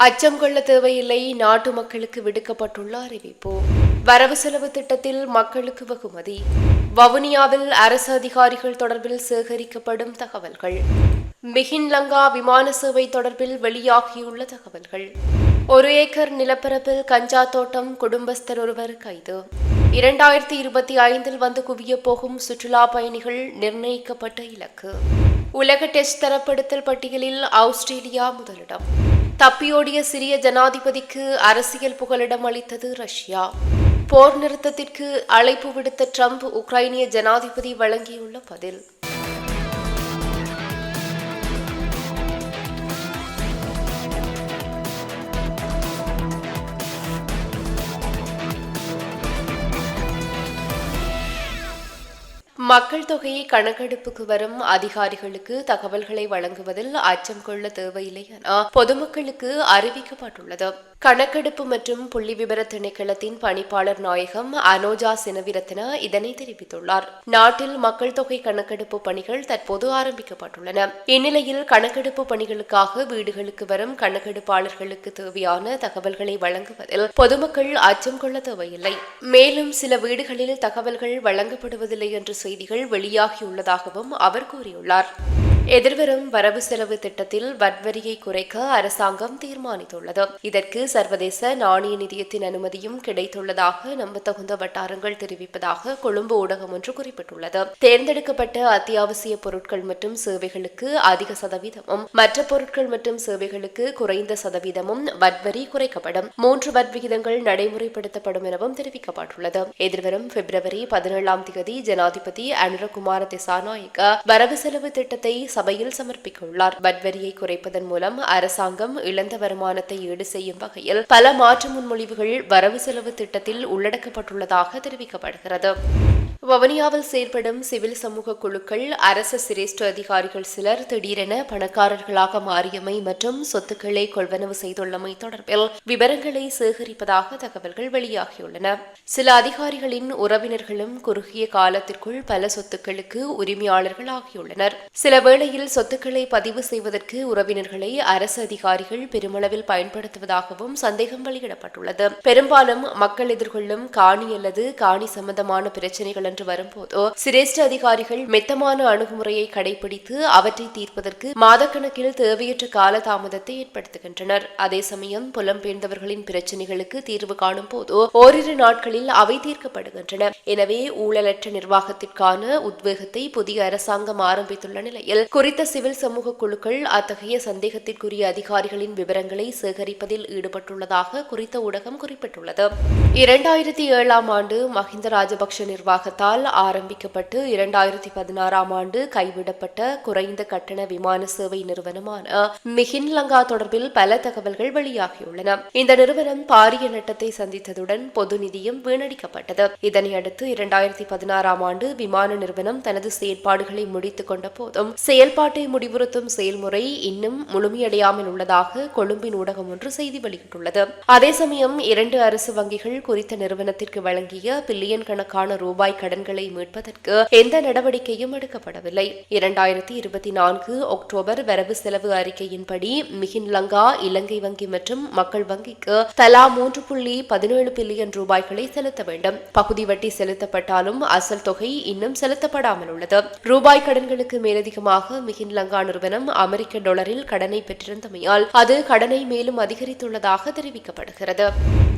அச்சம் கொள்ள தேவையில்லை நாட்டு மக்களுக்கு விடுக்கப்பட்டுள்ள அறிவிப்பு. வரவு செலவு திட்டத்தில் மக்களுக்கு வெகுமதி. வவுனியாவில் அரசு அதிகாரிகள் தொடர்பில் சேகரிக்கப்படும் தகவல்கள். மிகின் லங்கா விமான சேவை தொடர்பில் வெளியாகியுள்ள தகவல்கள். ஒரு ஏக்கர் நிலப்பரப்பில் கஞ்சா தோட்டம் குடும்பஸ்தர் ஒருவர் கைது. இரண்டாயிரத்தி இருபத்தி ஐந்தில் வந்து குவியப் போகும் சுற்றுலா பயணிகள் நிர்ணயிக்கப்பட்ட இலக்கு. உலக டெஸ்ட் தரப்படுத்தல் பட்டியலில் ஆஸ்திரேலியா முதலிடம். தப்பியோடிய சிறிய ஜனாதிபதிக்கு அரசியல் புகலிடம் அளித்தது ரஷ்யா. போர் நிறுத்தத்திற்கு அழைப்பு விடுத்த ட்ரம்ப் உக்ரைனிய ஜனாதிபதி வழங்கியுள்ள பதில். மக்கள் தொகையை கணக்கெடுப்புக்கு வரும் அதிகாரிகளுக்கு தகவல்களை வழங்குவதில் அச்சம் கொள்ள தேவையில்லை என பொதுமக்களுக்கு அறிவிக்கப்பட்டுள்ளது. கணக்கெடுப்பு மற்றும் புள்ளி விவர திணைக்களத்தின் பணிப்பாளர் நாயகம் அனோஜா சினவிரத்ன இதனை தெரிவித்துள்ளார். நாட்டில் மக்கள் தொகை கணக்கெடுப்பு பணிகள் தற்போது ஆரம்பிக்கப்பட்டுள்ளன. இந்நிலையில் கணக்கெடுப்பு பணிகளுக்காக வீடுகளுக்கு வரும் கணக்கெடுப்பாளர்களுக்கு தேவையான தகவல்களை வழங்குவதில் பொதுமக்கள் அச்சம் கொள்ள தேவையில்லை. மேலும் சில வீடுகளில் தகவல்கள் வழங்கப்படுவதில்லை என்ற செய்திகள் வெளியாகியுள்ளதாகவும் அவர் கூறியுள்ளார். எதிர்வரும் வரவு செலவு திட்டத்தில் வட்வரியை குறைக்க அரசாங்கம் தீர்மானித்துள்ளது. இதற்கு சர்வதேச நாணய நிதியத்தின் அனுமதியும் கிடைத்துள்ளதாக நம்பத்தகுந்த வட்டாரங்கள் தெரிவிப்பதாக கொழும்பு ஊடகம் ஒன்று குறிப்பிட்டுள்ளது. தேர்ந்தெடுக்கப்பட்ட அத்தியாவசிய பொருட்கள் மற்றும் சேவைகளுக்கு அதிக சதவீதமும் மற்ற பொருட்கள் மற்றும் சேவைகளுக்கு குறைந்த சதவீதமும் வட்வரி குறைக்கப்படும். மூன்று வட் விகிதங்கள் நடைமுறைப்படுத்தப்படும் எனவும் தெரிவிக்கப்பட்டுள்ளது. எதிர்வரும் பிப்ரவரி பதினேழாம் தேதி ஜனாதிபதி அனுரகுமார திசாநாயக்க வரவு செலவு திட்டத்தை சபையில் சமர்ப்பிக்க உள்ளார் வட்வரியை குறைப்பதன் மூலம் அரசாங்கம் இழந்த வருமானத்தை ஈடு செய்யும் வகையில் பல மாற்று முன்மொழிவுகள் வரவு செலவு திட்டத்தில் உள்ளடக்கப்பட்டுள்ளதாக தெரிவிக்கப்படுகிறது. வவுனியாவில் செயல்படும் சிவில் சமூக குழுக்கள் அரச சிரேஷ்ட அதிகாரிகள் சிலர் திடீரென பணக்காரர்களாக மாறியமை மற்றும் சொத்துக்களை கொள்வனவு செய்துள்ளமை தொடர்பில் விவரங்களை சேகரிப்பதாக தகவல்கள் வெளியாகியுள்ளன. சில அதிகாரிகளின் உறவினர்களும் குறுகிய காலத்திற்குள் பல சொத்துக்களுக்கு உரிமையாளர்கள் ஆகியுள்ளனர். சில வேளையில் சொத்துக்களை பதிவு செய்வதற்கு உறவினர்களை அரசு அதிகாரிகள் பெருமளவில் பயன்படுத்துவதாகவும் சந்தேகம் வெளியிடப்பட்டுள்ளது. பெரும்பாலும் மக்கள் எதிர்கொள்ளும் காணி அல்லது காணி சம்பந்தமான பிரச்சனைகள் என்று வரும்போது சிரேஷ்ட அதிகாரிகள் மெத்தமான அணுகுமுறையை கடைபிடித்து அவற்றை தீர்ப்பதற்கு மாதக்கணக்கில் தேவையற்ற கால தாமதத்தை ஏற்படுத்துகின்றனர். அதே சமயம் புலம்பெயர்ந்தவர்களின் பிரச்சனைகளுக்கு தீர்வு காணும் போது ஓரிரு நாட்களில் அவை தீர்க்கப்படுகின்றன. எனவே ஊழலற்ற நிர்வாகத்திற்கான உத்வேகத்தை புதிய அரசாங்கம் ஆரம்பித்துள்ள நிலையில் குறித்த சிவில் சமூக குழுக்கள் அத்தகைய சந்தேகத்திற்குரிய அதிகாரிகளின் விவரங்களை சேகரிப்பதில் ஈடுபட்டுள்ளதாக குறித்த ஊடகம் குறிப்பிட்டுள்ளது. இரண்டாயிரத்தி ஏழாம் ஆண்டு மஹிந்த ராஜபக்ஷ நிர்வாகத்தால் ஆரம்பிக்கப்பட்டு இரண்டாயிரத்தி பதினாறாம் ஆண்டு கைவிடப்பட்ட குறைந்த கட்டண விமான சேவை நிறுவனமான மிகின் லங்கா தொடர்பில் பல தகவல்கள் வெளியாகியுள்ளன. இந்த நிறுவனம் பாரிய நட்டத்தை சந்தித்ததுடன் பொது நிதியும் வீணடிக்கப்பட்டது. இதனையடுத்து இரண்டாயிரத்தி பதினாறாம் ஆண்டு விமான நிறுவனம் தனது செயற்பாடுகளை முடித்துக் கொண்ட போதும் செயல்பாட்டை முடிவுறுத்தும் செயல்முறை இன்னும் முழுமையடையாமல் உள்ளதாக கொழும்பின் ஊடகம் ஒன்று செய்தி வெளியிட்டுள்ளது. அதே சமயம் இரண்டு அரசு வங்கிகள் குறித்த நிறுவனத்திற்கு வழங்கிய பில்லியன் கணக்கான ரூபாய் கடன்களை மீட்பதற்கு எந்த நடவடிக்கையும் எடுக்கப்படவில்லை. இரண்டாயிரத்தி இருபத்தி நான்கு அக்டோபர் வரவு செலவு அறிக்கையின்படி மிகின் லங்கா இலங்கை வங்கி மற்றும் மக்கள் வங்கிக்கு தலா மூன்று புள்ளி பதினேழு பில்லியன் ரூபாய்களை செலுத்த வேண்டும். பகுதி வட்டி செலுத்தப்பட்டாலும் அசல் தொகை இன்னும் செலுத்தப்படாமல் உள்ளது. ரூபாய் கடன்களுக்கு மேலதிகமாக மிகின் லங்கா நிறுவனம் அமெரிக்க டாலரில் கடனை பெற்றிருந்தமையால் அது கடனை மேலும் அதிகரித்துள்ளதாக தெரிவிக்கப்படுகிறது.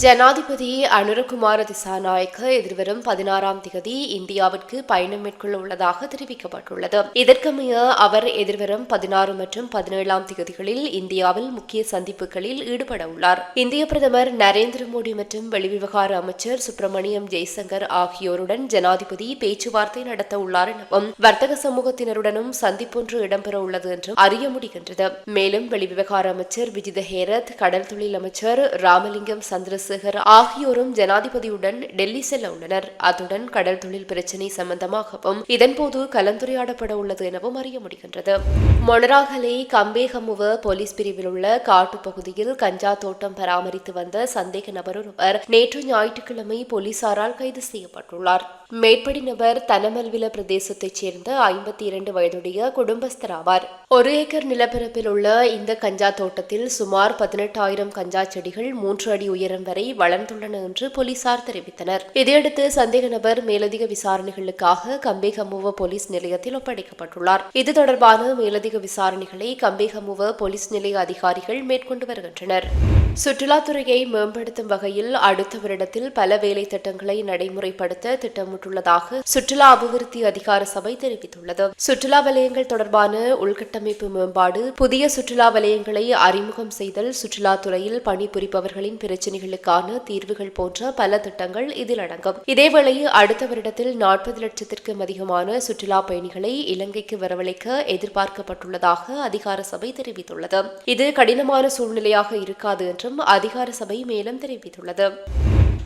ஜனாதிபதி அனுரகுமார திசாநாயக்க எதிர்வரும் பதினாறாம் திகதி இந்தியாவிற்கு பயணம் மேற்கொள்ள உள்ளதாக தெரிவிக்கப்பட்டுள்ளது. இதற்கமைய அவர் எதிர்வரும் பதினாறு மற்றும் பதினேழாம் தேதிகளில் இந்தியாவில் முக்கிய சந்திப்புகளில் ஈடுபட உள்ளார் இந்திய பிரதமர் நரேந்திர மோடி மற்றும் வெளிவிவகார அமைச்சர் சுப்பிரமணியம் ஜெய்சங்கர் ஆகியோருடன் ஜனாதிபதி பேச்சுவார்த்தை நடத்த உள்ளார் எனவும் வர்த்தக சமூகத்தினருடனும் சந்திப்பொன்று இடம்பெற உள்ளது என்றும் அறிய முடிகின்றது. மேலும் வெளிவிவகார அமைச்சர் விஜித ஹேரத் கடல் தொழில் அமைச்சர் ராமலிங்கம் சந்திரசேகர் ஆகியோரும் ஜனாதிபதியுடன் டெல்லி செல்ல உள்ளனர். அத்துடன் கடல் தொழில் பிரச்சினை சம்பந்தமாகவும் இதன்போது கலந்துரையாடப்பட உள்ளது எனவும் அறிய முடிகின்றது. மொனராகலை கம்பேகமுவ போலீஸ் பிரிவில் உள்ள காட்டு பகுதியில் கஞ்சா தோட்டம் பராமரித்து வந்த சந்தேக நபர் ஒருவர் நேற்று ஞாயிற்றுக்கிழமை போலீசாரால் கைது செய்யப்பட்டுள்ளார். மேற்படி நபர் தனமல்வில பிரதேசத்தைச் சேர்ந்த ஐம்பத்தி இரண்டு வயதுடைய குடும்பஸ்தர் ஆவார் ஒரு ஏக்கர் நிலப்பரப்பில் உள்ள இந்த கஞ்சா தோட்டத்தில் சுமார் பதினெட்டாயிரம் கஞ்சா செடிகள் மூன்று அடி உயரம் வரை வளர்ந்துள்ளன என்று போலீசார் தெரிவித்தனர். இதையடுத்து சந்தேக நபர் மேலதிக விசாரணைகளுக்காக கம்பேகமுவ போலீஸ் நிலையத்தில் ஒப்படைக்கப்பட்டுள்ளார். இது தொடர்பான மேலதிக விசாரணைகளை கம்பேகமுவ போலீஸ் நிலைய அதிகாரிகள் மேற்கொண்டு வருகின்றனர். சுற்றுலாத்துறையை மேம்படுத்தும் வகையில் அடுத்த வருடத்தில் பல வேலை திட்டங்களை நடைமுறைப்படுத்த திட்டமிட்டுள்ளதாக சுற்றுலா அபிவிருத்தி அதிகார சபை தெரிவித்துள்ளது. சுற்றுலா வலயங்கள் தொடர்பான உள்கட்டமைப்பு மேம்பாடு புதிய சுற்றுலா வலயங்களை அறிமுகம் செய்தல் சுற்றுலாத்துறையில் பணிபுரிபவர்களின் பிரச்சினைகளுக்கான தீர்வுகள் போன்ற பல திட்டங்கள் இதில் அடங்கும். இதேவேளை அடுத்த வருடத்தில் நாற்பது லட்சத்திற்கும் அதிகமான சுற்றுலா பயணிகளை இலங்கைக்கு வரவழைக்க எதிர்பார்க்கப்பட்டுள்ளதாக அதிகார சபை தெரிவித்துள்ளது. இது கடினமான சூழ்நிலையாக இருக்காது என்றும் அதிகார சபை மேலும் தெரிவித்துள்ளது.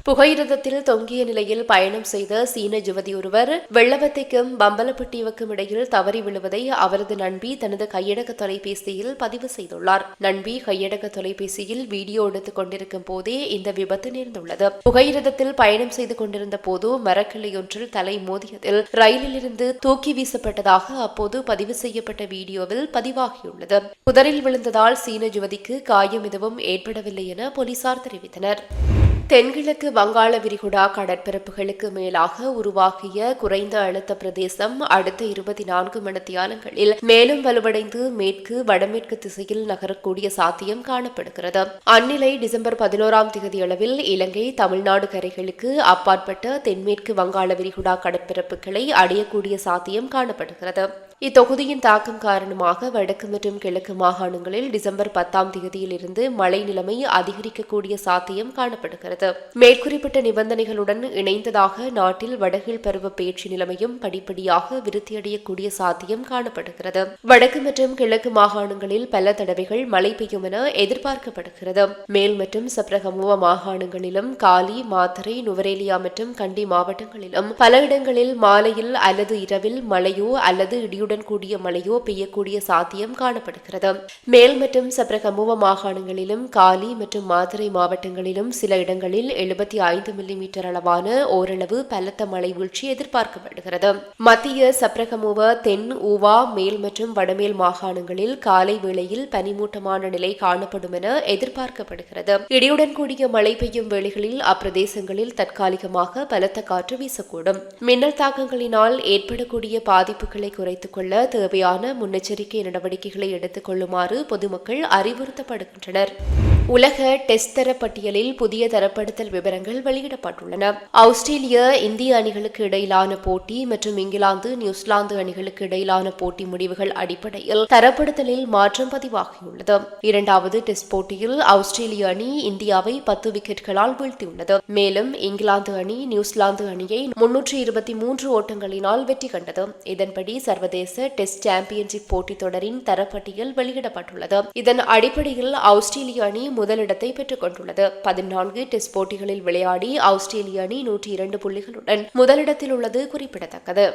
புகையிரதத்தில் தொங்கிய நிலையில் பயணம் செய்த சீன யுவதி ஒருவர் வெள்ளவத்தைக்கும் பம்பலப்பட்டிவுக்கும் இடையில் தவறி விழுவதை அவரது நண்பி தனது கையடக்க தொலைபேசியில் பதிவு செய்துள்ளார். நண்பி கையடக்க தொலைபேசியில் வீடியோ எடுத்துக் கொண்டிருக்கும் போதே இந்த விபத்து நேர்ந்துள்ளது. புகையிரதத்தில் பயணம் செய்து கொண்டிருந்த போது மரக்கிளை ஒன்றில் தலை மோதியதில் ரயிலிலிருந்து தூக்கி வீசப்பட்டதாக அப்போது பதிவு செய்யப்பட்ட வீடியோவில் பதிவாகியுள்ளது. புதரில் விழுந்ததால் சீன யுவதிக்கு காயம் எதுவும் ஏற்படவில்லை என போலீசார் தெரிவித்தனர். தென்கிழக்கு வங்காள விரிகுடா கடற்பரப்புகளுக்கு மேலாக உருவாகிய குறைந்த அழுத்த பிரதேசம் அடுத்த இருபத்தி நான்கு மணித்தியாலங்களில் மேலும் வலுவடைந்து மேற்கு வடமேற்கு திசையில் நகரக்கூடிய சாத்தியம் காணப்படுகிறது. அந்நிலை டிசம்பர் பதினோராம் தேதி அளவில் இலங்கை தமிழ்நாடு கரைகளுக்கு அப்பாற்பட்ட தென்மேற்கு வங்காள விரிகுடா கடற்பரப்புகளை அடையக்கூடிய சாத்தியம் காணப்படுகிறது. இத்தொகுதியின் தாக்கம் காரணமாக வடக்கு மற்றும் கிழக்கு மாகாணங்களில் டிசம்பர் பத்தாம் தேதியிலிருந்து மழை நிலைமை அதிகரிக்கக்கூடிய சாத்தியம் காணப்படுகிறது. மேற்குறிப்பிட்ட நிபந்தனைகளுடன் இணைந்ததாக நாட்டில் வடகில் பருவ பேச்சு நிலைமையும் படிப்படியாக விருத்தியடையக்கூடிய சாத்தியம் காணப்படுகிறது. வடக்கு மற்றும் கிழக்கு மாகாணங்களில் பல தடவைகள் மழை பெய்யும் என எதிர்பார்க்கப்படுகிறது. மேல் மற்றும் சப்ரகமுவ மாகாணங்களிலும் காலி மாத்தரை நுவரேலியா மற்றும் கண்டி மாவட்டங்களிலும் பல இடங்களில் மாலையில் அல்லது இரவில் மழையோ அல்லது இடியுடன் இடியுடன் கூடிய மழையோ பெய்யக்கூடிய சாத்தியம் காணப்படுகிறது. மேல் மற்றும் சப்ரகமுவ மாகாணங்களிலும் காலி மற்றும் மாத்தரை மாவட்டங்களிலும் சில இடங்களில் எழுபத்தி ஐந்து மில்லிமீட்டர் அளவான ஓரளவு பலத்த மழை வீழ்ச்சி எதிர்பார்க்கப்படுகிறது. மத்திய சப்ரகமுவ தென் ஊவா மேல் மற்றும் வடமேல் மாகாணங்களில் காலை வேளையில் பனிமூட்டமான நிலை காணப்படும் என எதிர்பார்க்கப்படுகிறது. இடியுடன் கூடிய மழை பெய்யும் வேளைகளில் அப்பிரதேசங்களில் தற்காலிகமாக பலத்த காற்று வீசக்கூடும். மின்னல் தாக்கங்களினால் ஏற்படக்கூடிய பாதிப்புகளை குறைத்துக் கொள்ள தேவையான முன்னெச்சரிக்கை நடவடிக்கைகளை எடுத்துக் கொள்ளுமாறு பொதுமக்கள் அறிவுறுத்தப்படுகின்றனர். உலக டெஸ்ட் தர பட்டியலில் புதிய தரப்படுத்தல் விவரங்கள் வெளியிடப்பட்டுள்ளன. ஆஸ்திரேலிய இந்திய அணிகளுக்கு இடையிலான போட்டி மற்றும் இங்கிலாந்து நியூசிலாந்து அணிகளுக்கு இடையிலான போட்டி முடிவுகள் அடிப்படையில் தரப்படுத்தலில் மாற்றம் பதிவாகியுள்ளது. இரண்டாவது டெஸ்ட் போட்டியில் ஆஸ்திரேலிய அணி இந்தியாவை பத்து விக்கெட்களால் வீழ்த்தியுள்ளது. மேலும் இங்கிலாந்து அணி நியூசிலாந்து அணியை முன்னூற்றி இருபத்தி மூன்று ஓட்டங்களினால் வெற்றி கண்டது. இதன்படி சர்வதேச டெஸ்ட் சாம்பியன்ஷிப் போட்டித் தொடரின் தரப்பட்டியல் வெளியிடப்பட்டுள்ளது. இதன் அடிப்படையில் ஆஸ்திரேலிய அணி முதலிடத்தை பெற்றுக் கொண்டுள்ளது பதினான்கு டெஸ்ட் போட்டிகளில் விளையாடி ஆஸ்திரேலிய அணி நூற்றி இரண்டு புள்ளிகளுடன் முதலிடத்தில் உள்ளது குறிப்பிடத்தக்கது.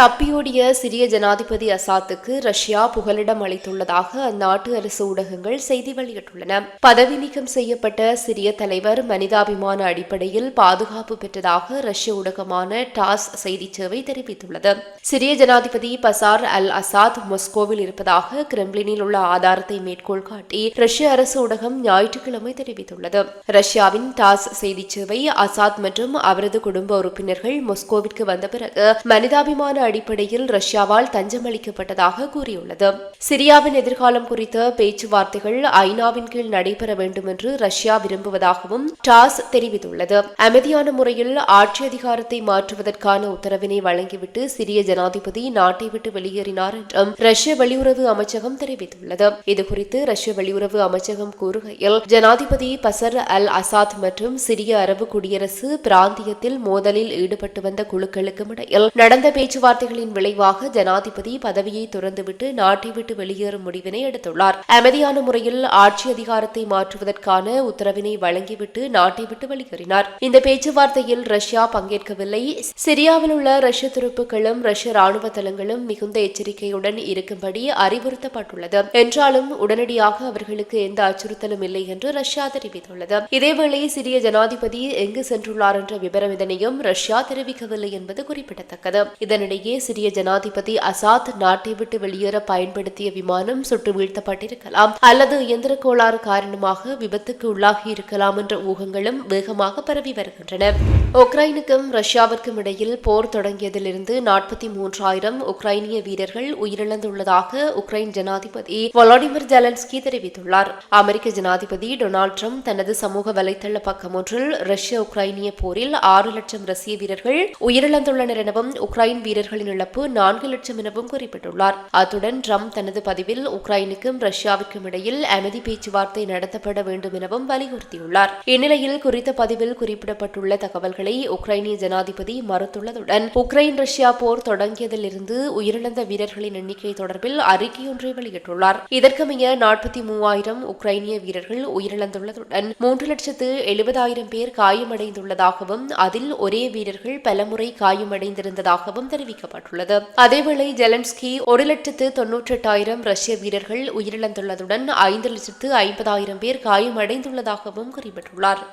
தப்பியோடிய சிரிய ஜனாதிபதி அசாத்துக்கு ரஷ்யா புகலிடம் அளித்துள்ளதாக அந்நாட்டு அரசு ஊடகங்கள் செய்தி வெளியிட்டுள்ளன. பதவி நீக்கம் செய்யப்பட்ட சிரிய தலைவர் மனிதாபிமான அடிப்படையில் பாதுகாப்பு பெற்றதாக ரஷ்ய ஊடகமான டாஸ் செய்தி சேவை தெரிவித்துள்ளது. சிரிய ஜனாதிபதி பசார் அல் அசாத் மொஸ்கோவில் இருப்பதாக கிரெம்ளினில் உள்ள ஆதாரத்தை மேற்கோள் காட்டி ரஷ்ய அரசு ஊடகம் ஞாயிற்றுக்கிழமை தெரிவித்துள்ளது. ரஷ்யாவின் டாஸ் செய்தி சேவை அசாத் மற்றும் அவரது குடும்ப உறுப்பினர்கள் மொஸ்கோவிற்கு வந்த பிறகு மனிதாபிமான அடிப்படையில் ரஷ்யாவால் தஞ்சமளிக்கப்பட்டதாக கூறியுள்ளது. சிரியாவின் எதிர்காலம் குறித்த பேச்சுவார்த்தைகள் ஐநாவின் கீழ் நடைபெற வேண்டும் என்று ரஷ்யா விரும்புவதாகவும் டாஸ் தெரிவித்துள்ளது. அமைதியான முறையில் ஆட்சி அதிகாரத்தை மாற்றுவதற்கான உத்தரவினை வழங்கிவிட்டு சிரிய ஜனாதிபதி நாட்டை விட்டு வெளியேறினார் என்றும் ரஷ்ய வெளியுறவு அமைச்சகம் தெரிவித்துள்ளது. இதுகுறித்து ரஷ்ய வெளியுறவு அமைச்சகம் கூறுகையில் ஜனாதிபதி பசர் அல் அசாத் மற்றும் சிரிய அரபு குடியரசு பிராந்தியத்தில் மோதலில் ஈடுபட்டு வந்த குழுக்களுக்கும் இடையில் நடந்த பேச்சுவார்த்தை பேச்சுவார்த்தைகளின் விளைவாக ஜனாதிபதி பதவியை துறந்துவிட்டு நாட்டை விட்டு வெளியேறும் முடிவினை எடுத்துள்ளார். அமைதியான முறையில் ஆட்சி அதிகாரத்தை மாற்றுவதற்கான உத்தரவினை வழங்கிவிட்டு நாட்டை விட்டு வெளியேறினார். இந்த பேச்சுவார்த்தையில் ரஷ்யா பங்கேற்கவில்லை. சிரியாவில் உள்ள ரஷ்ய துருப்புகளும் ரஷ்ய ராணுவ தளங்களும் மிகுந்த எச்சரிக்கையுடன் இருக்கும்படி அறிவுறுத்தப்பட்டுள்ளது. என்றாலும் உடனடியாக அவர்களுக்கு எந்த அச்சுறுத்தலும் இல்லை என்று ரஷ்யா தெரிவித்துள்ளது. இதேவேளை சிரிய ஜனாதிபதி எங்கு சென்றுள்ளார் என்ற விவரம் இதனையும் ரஷ்யா தெரிவிக்கவில்லை என்பது குறிப்பிடத்தக்கது. இதனிடையே சிரிய ஜனாதிபதி அசாத் நாட்டை விட்டு வெளியேற பயன்படுத்திய விமானம் சுட்டு வீழ்த்தப்பட்டிருக்கலாம். அல்லது இயந்திர கோளாறு காரணமாக விபத்துக்கு உள்ளாகி இருக்கலாம் என்ற ஊகங்களும் வேகமாக பரவி வருகின்றன. உக்ரைனுக்கும் ரஷ்யாவிற்கும் இடையில் போர் தொடங்கியதிலிருந்து நாற்பத்தி மூன்றாயிரம் உக்ரைனிய வீரர்கள் உயிரிழந்துள்ளதாக உக்ரைன் ஜனாதிபதி வொலாடிமிர் ஜெலன்ஸ்கி தெரிவித்துள்ளார். அமெரிக்க ஜனாதிபதி டொனால்ட் ட்ரம்ப் தனது சமூக வலைதள பக்கம் ஒன்றில் ரஷ்ய உக்ரைனிய போரில் ஆறு லட்சம் ரஷ்ய வீரர்கள் உயிரிழந்துள்ளனர் எனவும் உக்ரைன் வீரர்கள் வீரர்களின் இழப்பு நான்கு லட்சம் எனவும் குறிப்பிட்டுள்ளார். அத்துடன் ட்ரம்ப் தனது பதிவில் உக்ரைனுக்கும் ரஷ்யாவிற்கும் இடையில் அமைதி பேச்சுவார்த்தை நடத்தப்பட வேண்டும் எனவும் வலியுறுத்தியுள்ளார். இந்நிலையில் குறித்த பதிவில் குறிப்பிடப்பட்டுள்ள தகவல்களை உக்ரைனிய ஜனாதிபதி மறுத்துள்ளதுடன் உக்ரைன் ரஷ்யா போர் தொடங்கியதிலிருந்து உயிரிழந்த வீரர்களின் எண்ணிக்கை தொடர்பில் அறிக்கையொன்றை வெளியிட்டுள்ளார். இதற்கமைய நாற்பத்தி மூவாயிரம் உக்ரைனிய வீரர்கள் உயிரிழந்துள்ளதுடன் மூன்று லட்சத்து எழுபதாயிரம் பேர் காயமடைந்துள்ளதாகவும் அதில் ஒரே வீரர்கள் பலமுறை காயமடைந்திருந்ததாகவும் தெரிவிக்கப்பட்டுள்ளது அதேவேளை ஜெலன்ஸ்கி ஒரு லட்சத்து தொன்னூற்றி எட்டாயிரம் ரஷ்ய வீரர்கள் உயிரிழந்துள்ளதுடன் ஐந்து லட்சத்து ஐம்பதாயிரம் பேர் காயமடைந்துள்ளதாகவும் குறிப்பிட்டுள்ளார்.